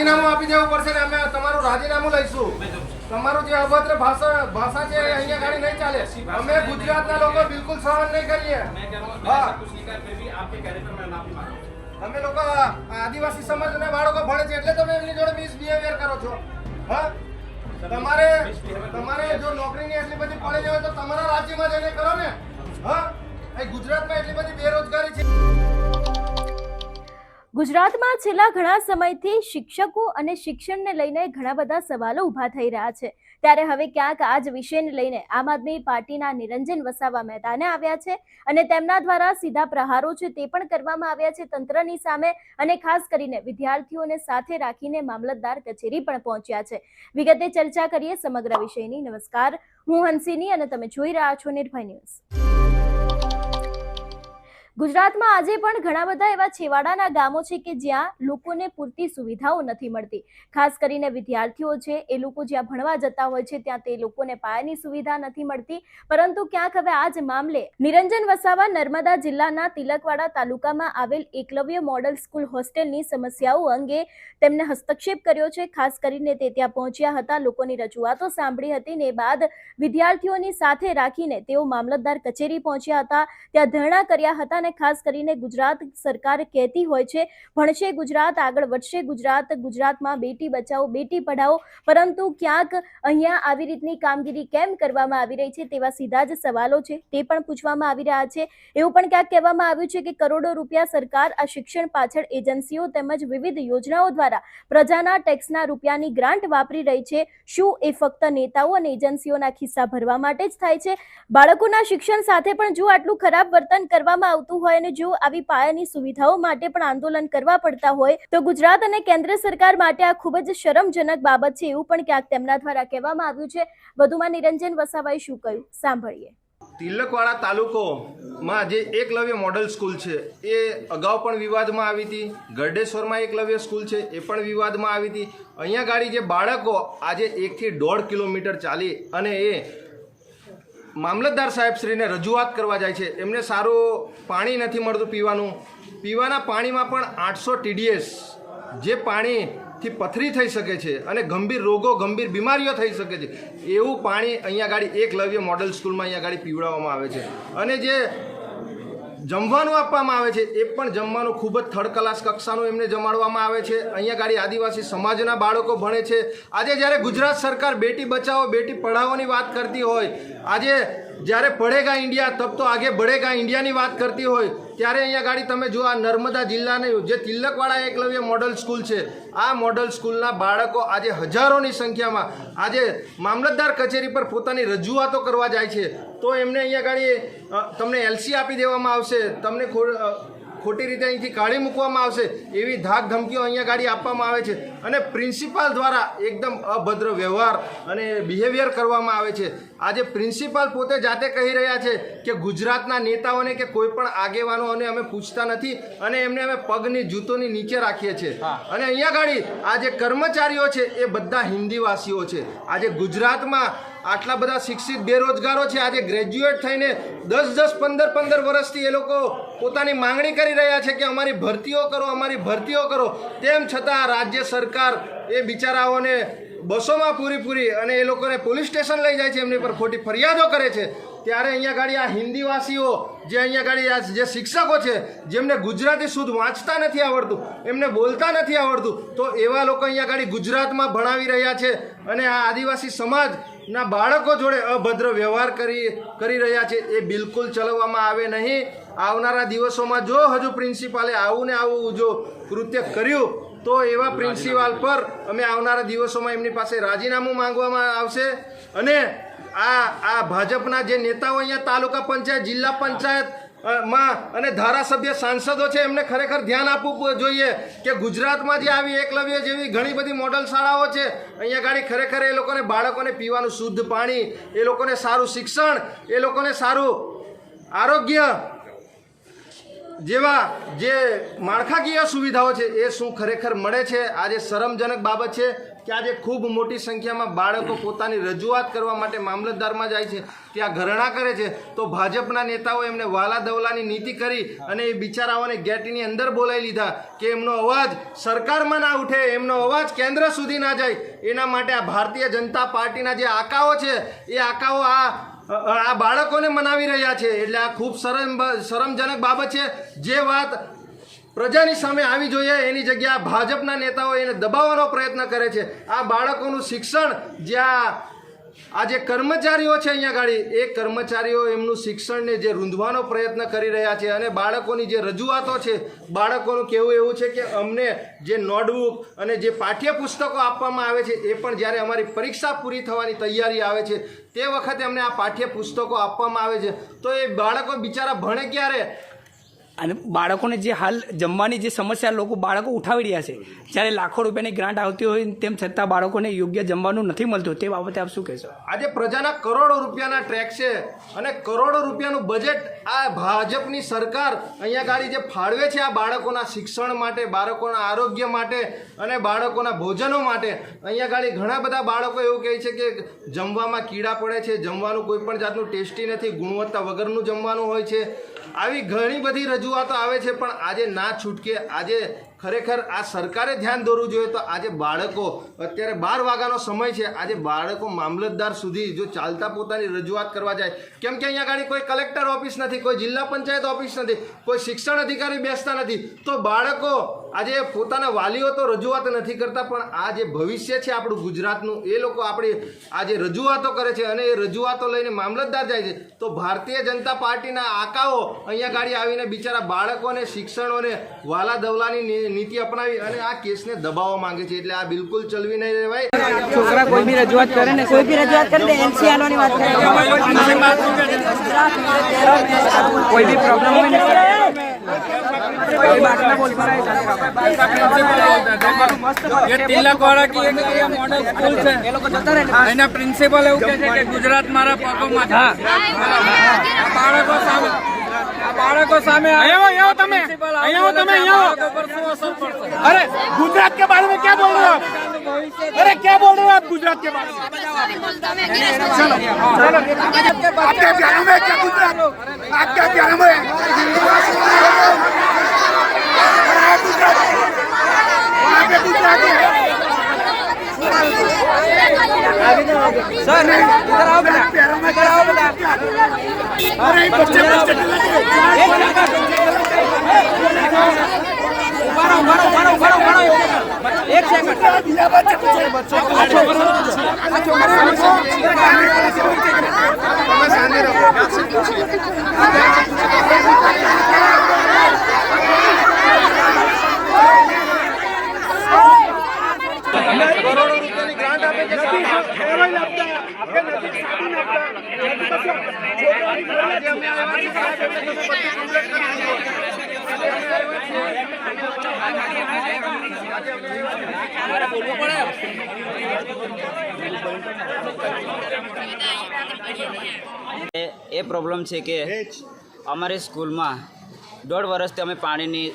રાજીનામું આપી દેવું પડશે ને અમે તમારું રાજીનામું લઈશું. તમારું જે અભદ્ર ભાષા ભાષા છે અહીંયા ગાડી નહીં ચાલે. અમે ગુજરાતના લોકો બિલકુલ સહન નહીં કરીએ. તમે લોકો આદિવાસી સમાજના બાળકો ભણે છે એટલે તમે એમની જોડે મિસબિહેવિયર કરો છો. હા? તમારે તમારે જો નોકરીની એટલી બધી પડી જાય તો તમારા રાજ્યમાં જઈને કરો ને. હા? ગુજરાતમાં એટલી બધી બેરોજગારી છે. ગુજરાતમાં છેલ્લા ઘણા સમયથી શિક્ષકો અને શિક્ષણને લઈને ઘણા બધા સવાલો ઊભા થઈ રહ્યા છે. ત્યારે હવે ક્યાંક આ જ વિષયને લઈને આમ આદમી પાર્ટીના નિરંજન વસાવા મેદાને આવ્યા છે અને તેમના દ્વારા સીધા પ્રહારો છે તે પણ કરવામાં આવ્યા છે તંત્રની સામે અને ખાસ કરીને વિદ્યાર્થીઓને સાથે રાખીને મામલતદાર કચેરી પણ પહોંચ્યા છે. વિગતે ચર્ચા કરીએ સમગ્ર વિષયની. નમસ્કાર. હું હંસિની અને તમે જોઈ રહ્યા છો નિર્ભય ન્યૂઝ. ગુજરાતમાં આજે પણ ઘણા બધા એવા છેવાડાના ગામો છે કે જ્યાં લોકોને પૂરતી સુવિધાઓ નથી મળતી. ખાસ કરીને વિદ્યાર્થીઓ છે, એ લોકો જ્યાં ભણવા જતા હોય છે, ત્યાં તે લોકોને પાયાની સુવિધા નથી મળતી. પરંતુ ક્યાંક હવે આ જ મામલે નિરંજન વસાવા નર્મદા જિલ્લાના તિલકવાડા તાલુકામાં આવેલ એકલવ્ય મોડલ સ્કૂલ હોસ્ટેલની સમસ્યાઓ અંગે તેમને હસ્તક્ષેપ કર્યો છે. ખાસ કરીને તે ત્યાં પહોંચ્યા હતા, લોકોની રજૂઆતો સાંભળી હતી ને બાદ વિદ્યાર્થીઓની સાથે રાખીને તેઓ મામલતદાર કચેરી પહોંચ્યા હતા. ત્યાં ધરણા કર્યા હતા અને ખાસ કરીને ગુજરાત સરકાર કહેતી હોય છે, ભણશે ગુજરાત, આગળ વધશે ગુજરાત, ગુજરાતમાં બેટી બચાવો, બેટી પઢાઓ, પરંતુ ક્યાંક અહીંયા આવી રીતની કામગીરી કેમ કરવામાં આવી રહી છે તેવા સીધા જ સવાલો છે, તે પણ પૂછવામાં આવી રહ્યા છે. એવું પણ ક્યાંક કહેવામાં આવ્યું છે કે કરોડો રૂપિયા સરકાર આ શિક્ષણ પાછળ એજન્સીઓ તેમજ વિવિધ યોજનાઓ દ્વારા પ્રજાના ટેક્સના રૂપિયાની ગ્રાન્ટ વાપરી રહી છે. શું એ ફક્ત નેતાઓ અને એજન્સીઓના ખિસ્સા ભરવા માટે જ થાય છે? બાળકોના શિક્ષણ સાથે પણ જો આટલું ખરાબ વર્તન કરવામાં આવતું હોય અને જો આવી પાયાની સુવિધાઓ માટે પણ આંદોલન કરવા પડતા હોય, તો ગુજરાત અને કેન્દ્ર સરકાર માટે આ ખૂબ જ શરમજનક બાબત છે એવું પણ ક્યાંક તેમના દ્વારા કહેવામાં આવ્યું છે. વધુમાં નિરંજન વસાવાએ શું કહ્યું? સાંભળીએ. તિલકવાડા તાલુકોમાં જે એકલવ્ય મોડલ સ્કૂલ છે. એ અગાઉ પણ વિવાદમાં આવી હતી. ગરડેશ્વરમાં એકલવ્ય સ્કૂલ છે. એ પણ વિવાદમાં આવી હતી. અહીંયા ગાડી જે બાળકો આજે એકથી દોઢ કિલોમીટર ચાલી અને એ મામલતદાર સાહેબશ્રીને રજૂઆત કરવા જાય છે. એમને સારું પાણી નથી મળતું પીવાનું. પીવાના પાણીમાં પણ આઠસો ટીડીએસ જે પાણીથી પથરી થઈ શકે છે અને ગંભીર રોગો, ગંભીર બીમારીઓ થઈ શકે છે. એવું પાણી અહીંયા ગાડી એકલવ્ય મોડલ સ્કૂલમાં અહીંયા ગાડી પીવડાવવામાં આવે છે. અને જે જમવાનું આપવામાં આવે છે, એ પણ જમવાનું ખૂબ જ થર્ડ ક્લાસ કક્ષાનું એમને જમાડવામાં આવે છે. અહીંયા ગાડી આદિવાસી સમાજના બાળકો ભણે છે. આજે જ્યારે ગુજરાત સરકાર બેટી બચાવો, બેટી પઢાઓની વાત કરતી હોય, આજે જ્યારે પડેગા ઇન્ડિયા, તબ તો આગે બઢેગા ઇન્ડિયાની વાત કરતી હોય ત્યારે અહીંયા ગાડી તમે જો આ નર્મદા જિલ્લાને જે તિલકવાડા એકલવ્ય મોડલ સ્કૂલ છે, આ મોડલ સ્કૂલના બાળકો આજે હજારોની સંખ્યામાં, આજે મામલતદાર કચેરી પર પોતાની રજૂઆતો કરવા જાય છે. તો એમને અહીંયા ગાડી તમને એલસી આપી દેવામાં આવશે, તમને ખોટી રીતે અહીંથી કાઢી મૂકવામાં આવશે એવી ધાક ધમકીઓ અહીંયા ગાડી આપવામાં આવે છે. અને પ્રિન્સિપાલ દ્વારા એકદમ અભદ્ર વ્યવહાર અને બિહેવિયર કરવામાં આવે છે. આજે પ્રિન્સિપાલ પોતે જાતે કહી રહ્યા છે કે ગુજરાતના નેતાઓને કે કોઈ પણ આગેવાનોને અમે પૂછતા નથી અને એમને અમે પગની જૂતોની નીચે રાખીએ છીએ. અને અહીંયા ગાડી આ જે કર્મચારીઓ છે એ બધા હિન્દીવાસીઓ છે. આજે ગુજરાતમાં આટલા બધા શિક્ષિત બેરોજગારો છે, આજે ગ્રેજ્યુએટ થઈને દસ દસ, પંદર પંદર વર્ષથી એ લોકો પોતાની માંગણી કરી રહ્યા છે કે અમારી ભરતીઓ કરો, અમારી ભરતીઓ કરો. તેમ છતાં રાજ્ય સરકાર એ બિચારાઓને બસોમાં પૂરી પૂરી અને એ લોકોને પોલીસ સ્ટેશન લઈ જાય છે, એમની પર ખોટી ફરિયાદો કરે છે. ત્યારે અહીંયા ગાડી આ હિન્દીવાસીઓ, જે અહીંયા ગાડી આ જે શિક્ષકો છે, જેમને ગુજરાતી શુદ્ધ વાંચતા નથી આવડતું, એમને બોલતા નથી આવડતું, તો એવા લોકો અહીંયા ગાડી ગુજરાતમાં ભણાવી રહ્યા છે. અને આ આદિવાસી સમાજના બાળકો જોડે અભદ્ર વ્યવહાર કરી કરી રહ્યા છે એ બિલકુલ ચલાવવામાં આવે નહીં. આવનારા દિવસોમાં જો હજુ પ્રિન્સિપાલે આવું ને આવું જો કૃત્ય કર્યું તો એવા પ્રિન્સિપાલ પર અમે આવનારા દિવસોમાં એમની પાસે રાજીનામું માંગવામાં આવશે. અને આ આ ભાજપના જે નેતાઓ અહીંયા તાલુકા પંચાયત જિલ્લા પંચાયત માં અને ધારાસભ્ય સાંસદો છે, એમને ખરેખર ધ્યાન આપવું જોઈએ કે ગુજરાતમાં જે આવી એકલવ્ય જેવી ઘણી બધી મોડલ શાળાઓ છે, અહીંયા ગાડી ખરેખર એ લોકોને બાળકોને પીવાનું શુદ્ધ પાણી, એ લોકોને સારું શિક્ષણ, એ લોકોને સારું આરોગ્ય જેવા જે માળખાકીય સુવિધાઓ છે, એ શું ખરેખર મળે છે? આજે શરમજનક બાબત છે કે આજે ખૂબ મોટી સંખ્યામાં બાળકો પોતાની રજૂઆત કરવા માટે મામલતદારમાં જાય છે, ત્યાં ઘરણા કરે છે, તો ભાજપના નેતાઓ એમને વાલા દવલાની નીતિ કરી અને એ બિચારાઓને ગેટની અંદર બોલાવી લીધા કે એમનો અવાજ સરકારમાં ના ઉઠે, એમનો અવાજ કેન્દ્ર સુધી ના જાય. એના માટે આ ભારતીય જનતા પાર્ટીના જે આકાઓ છે, એ આકાઓ આ આ બાળકોને મનાવી રહ્યા છે. એટલે આ ખૂબ શરમ, શરમજનક બાબત છે. જે વાત પ્રજાની સામે આવી જોઈએ, એની જગ્યા ભાજપના નેતાઓ એને દબાવવાનો પ્રયત્ન કરે છે. આ બાળકોનું શિક્ષણ જ્યાં આ જે કર્મચારીઓ છે અહીંયા ગાડી, એ કર્મચારીઓ એમનું શિક્ષણને જે રૂંધવાનો પ્રયત્ન કરી રહ્યા છે અને બાળકોની જે રજૂઆતો છે, બાળકોનું કહેવું એવું છે કે અમને જે નોટબુક અને જે પાઠ્યપુસ્તકો આપવામાં આવે છે, એ પણ જ્યારે અમારી પરીક્ષા પૂરી થવાની તૈયારી આવે છે, તે વખતે અમને આ પાઠ્યપુસ્તકો આપવામાં આવે છે. તો એ બાળકો બિચારા ભણે ક્યારે? અને બાળકોને જે હાલ જમવાની જે સમસ્યા લોકો બાળકો ઉઠાવી રહ્યા છે, જ્યારે લાખો રૂપિયાની ગ્રાન્ટ આવતી હોય તેમ છતાં બાળકોને યોગ્ય જમવાનું નથી મળતું, તે બાબતે આપ શું કહેશો? આજે પ્રજાના કરોડો રૂપિયાના ટ્રેક છે અને કરોડો રૂપિયાનું બજેટ આ ભાજપની સરકાર અહીંયા ગાડી જે ફાળવે છે આ બાળકોના શિક્ષણ માટે, બાળકોના આરોગ્ય માટે અને બાળકોના ભોજનો માટે, અહીંયા ગાડી ઘણા બધા બાળકો એવું કહે છે કે જમવામાં કીડા પડે છે, જમવાનું કોઈ પણ જાતનું ટેસ્ટી નથી, ગુણવત્તા વગરનું જમવાનું હોય છે. આવી ઘણી બધી રજૂઆતો આવે છે, પણ આજે ના છૂટકે આજે ખરેખર આ સરકારે ધ્યાન દોરવું જોઈએ તો આજે બાળકો, અત્યારે બાર વાગ્યાનો સમય છે, આજે બાળકો મામલતદાર સુધી જો ચાલતા પોતાની રજૂઆત કરવા જાય, કેમ કે અહીંયા આગળ કોઈ કલેક્ટર ઓફિસ નથી, કોઈ જિલ્લા પંચાયત ઓફિસ નથી, કોઈ શિક્ષણ અધિકારી બેસતા નથી, તો બાળકો આજે પોતાના વાલીઓ તો રજૂઆત નથી કરતા પણ આ જે ભવિષ્ય છે આપણું ગુજરાતનું એ લોકો આપણી આ જે રજૂઆતો કરે છે અને એ રજૂઆતો લઈને મામલતદાર જાય છે તો ભારતીય જનતા પાર્ટીના આકાઓ અહીંયા ગાડી આવીને બિચારા બાળકોને શિક્ષણોને વાલા દવલાની નીતિ અપનાવી અને આ કેસને દબાવવા માંગે છે એટલે આ બિલકુલ ચલવી નહીં રહેવાય. છોકરા કોઈ બી રજૂઆત કરે ને કોઈ બી રજૂઆત કરે તો એનસી આલવાની વાત કરે. કોઈ બી પ્રોબ્લેમ હોય એના પ્રિન્સિપલ એવું કહે છે કે ગુજરાત મારા પગોમાં છે આ બાળકો સામે આ બાળકો સામે અહીંયા આવો તમે અહીંયા આવો તમે અહીંયા આવો પર શું અસર પડશે अरे गुजरात के बारे में क्या बोल रहे हो आप अरे क्या बोल रहे हो आप गुजरात के बारे में आपके प्यारों में क्या गुजरात आपके प्यारों में सर इधर आओ बेटा इधर आओ बेटा अरे बच्चे बच्चे उबारो उबारो उबारो उबारो एक सेकंड बच्चे बच्चे એ પ્રોબ્લેમ છે કે અમારી સ્કૂલમાં દોઢ વર્ષથી અમે પાણીની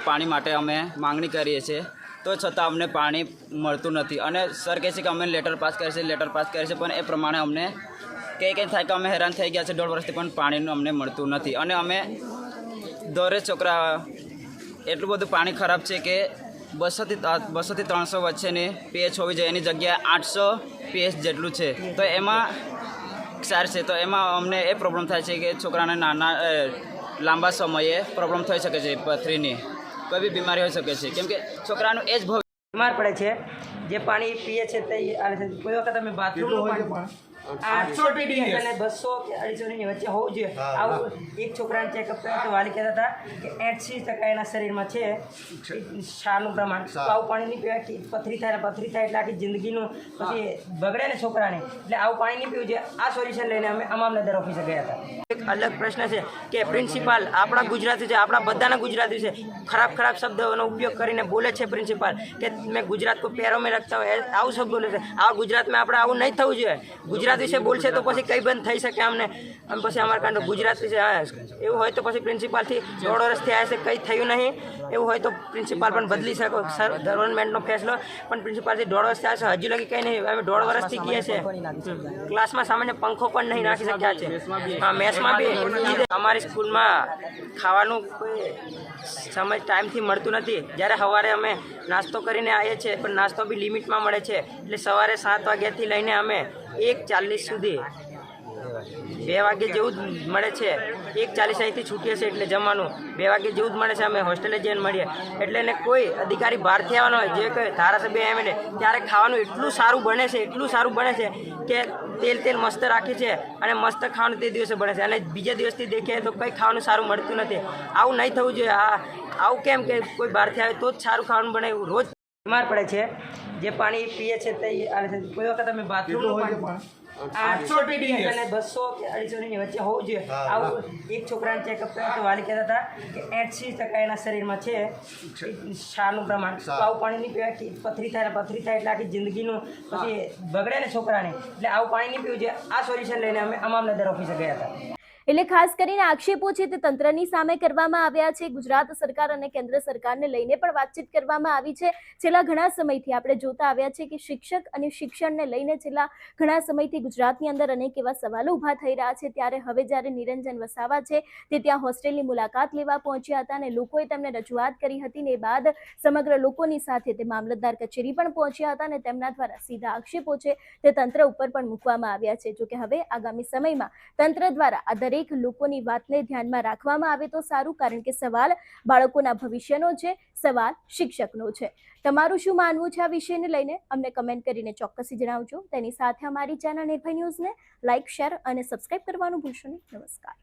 પાણી માટે અમે માંગણી કરીએ છીએ તો છતાં અમને પાણી મળતું નથી. અને સર કહે છે કે અમે લેટર પાસ કરીએ છીએ લેટર પાસ કરીએ છીએ પણ એ પ્રમાણે અમને કંઈ કંઈ થાય કે અમે હેરાન થઈ ગયા છે, દોઢ વર્ષથી પણ પાણીનું અમને મળતું નથી. અને અમે દોરે છોકરા એટલું બધું પાણી ખરાબ છે કે બસોથી બસોથી ત્રણસો વચ્ચેની પીએચ હોવી જોઈએ, એની જગ્યાએ આઠસો પીએચ જેટલું છે. તો એમાં સાર છે, તો એમાં અમને એ પ્રોબ્લેમ થાય છે કે છોકરાને નાના લાંબા સમયે પ્રોબ્લેમ થઈ શકે છે પથરીની. કોઈ બી બીમારી હોઈ શકે છે. કેમ કે છોકરાનું એ જ ભવિષ્ય બીમાર પડે છે. જે પાણી પીએ છે તે કોઈ વખત અમે બાથરૂમ આઠસો પીડીએસ અને બસો કે અઢીસોની વચ્ચે હોવું જોઈએ. આવું એક છોકરાને ચેકઅપ કર્યો તો વાલી કહેતા હતા કે એંશી ટકા એના શરીરમાં છે. ક્ષારનું પ્રમાણ. તો આવું પાણી નહીં પીવાય કે પથરી થાય પથરી થાય એટલે આખી જિંદગીનું પછી બગડે ને છોકરાને. એટલે આવું પાણી નહીં પીવું જોઈએ. આ સોલ્યુશન લઈને અમે મામલતદાર ઓફિસે ગયા હતા. એક અલગ પ્રશ્ન છે કે પ્રિન્સિપાલ આપણા ગુજરાતી છે આપણા બધાના ગુજરાતી છે. ખરાબ ખરાબ શબ્દોનો ઉપયોગ કરીને બોલે છે પ્રિન્સિપાલ કે મેં ગુજરાત કો પેરો મેં રખતા હોય. આવું શબ્દ બોલે છે. આ ગુજરાતમાં આપણે આવું નહીં થવું જોઈએ. ગુજરાત એના વિશે બોલશે તો પછી કંઈ બંધ થઈ શકે અમને અને પછી અમારા કાંડો ગુજરાત વિશે એવું હોય તો પછી પ્રિન્સિપાલથી દોઢ વર્ષથી આવ્યા છે, કંઈ થયું નહીં. એવું હોય તો પ્રિન્સિપાલ પણ બદલી શકો. સર, ગવર્મેન્ટનો ફેસલો પણ પ્રિન્સિપાલથી દોઢ વર્ષથી આવ્યા છે, હજુ લગી કંઈ નહીં. અમે દોઢ વર્ષથી કહે છે ક્લાસમાં સામાન્ય પંખો પણ નહીં નાખી શક્યા છે. હા, મેથ્સમાં બી. અમારી સ્કૂલમાં ખાવાનું કોઈ સમય, ટાઈમથી મળતું નથી. જ્યારે સવારે અમે નાસ્તો કરીને આવીએ છીએ, પણ નાસ્તો બી લિમિટમાં મળે છે. એટલે સવારે સાત વાગ્યાથી લઈને અમે એક ચાલીસ સુધી. બે વાગે જેવું જ મળે છે. એક ચાલીસ અહીંથી છૂટીએ છે એટલે જમવાનું. બે વાગે જેવું જ મળે છે, અમે હોસ્ટેલે જઈને મળીએ. એટલે એને કોઈ અધિકારી બહારથી આવવાનો હોય, જે કોઈ ધારાસભ્ય એમએલએ ત્યારે ખાવાનું એટલું સારું બને છે, એટલું સારું બને છે કે તેલ તેલ મસ્ત રાખે છે અને મસ્ત ખાવાનું તે દિવસે બને છે. અને બીજા દિવસથી દેખીએ તો કંઈ ખાવાનું સારું મળતું નથી. આવું નહીં થવું જોઈએ. આ, આવું કેમ કે કોઈ બહારથી આવે તો જ સારું ખાવાનું બને એવું રોજ બીમાર પડે છે. જે પાણી પીએ છે તે કોઈ વખત અમે બાથરૂમનું પાણી આઠસો ટીડીએસ અને બસો કે અઢીસો ની વચ્ચે હોવું જોઈએ. આવું એક છોકરાને ચેકઅપ કર્યું તો વાલી કહેતા હતા કે એંસી ટકા એના શરીરમાં છે. ક્ષારનું પ્રમાણ. તો આવું પાણી નહીં પીવાય પથરી થાય પથરી થાય એટલે આખી જિંદગીનું પછી બગડે ને છોકરાને. એટલે આવું પાણી નહીં પીવું જોઈએ. આ સોલ્યુશન લઈને અમે અમામલતદાર ઓફિસે ગયા હતા. એટલે ખાસ કરીને આક્ષેપો છે તે તંત્રની સામે કરવામાં આવ્યા છે. ગુજરાત સરકાર અને કેન્દ્ર સરકારને લઈને પણ વાતચીત કરવામાં આવી છે. છેલ્લા ઘણા સમયથી આપણે જોતા આવ્યા છે કે શિક્ષક અને શિક્ષણને લઈને છેલ્લા ઘણા સમયથી ગુજરાતની અંદર અનેક એવા સવાલો ઊભા થઈ રહ્યા છે. ત્યારે હવે જ્યારે નિરંજન વસાવા છે, તે ત્યાં હોસ્ટેલની મુલાકાત લેવા પહોંચ્યા હતા અને લોકોએ તેમને રજૂઆત કરી હતી ને બાદ સમગ્ર લોકોની સાથે તે મામલતદાર કચેરી પણ પહોંચ્યા હતા અને તેમના દ્વારા સીધા આક્ષેપો છે તે તંત્ર ઉપર પણ મૂકવામાં આવ્યા છે. જોકે હવે આગામી સમયમાં તંત્ર દ્વારા આ દરેક લોકોની વાતને ધ્યાનમાં રાખવામાં આવે તો સારું, કારણ કે સવાલ બાળકોના ભવિષ્યનો છે, સવાલ શિક્ષકનો છે. તમારું શું માનવું છે આ વિષયને લઈને? અમને કમેન્ટ કરીને ચોક્કસથી જણાવજો. તેની સાથે અમારી ચેનલ નિર્ભય ન્યૂઝને લાઇક શેર અને સબસ્ક્રાઇબ કરવાનું ભૂલશો નહીં. નમસ્કાર.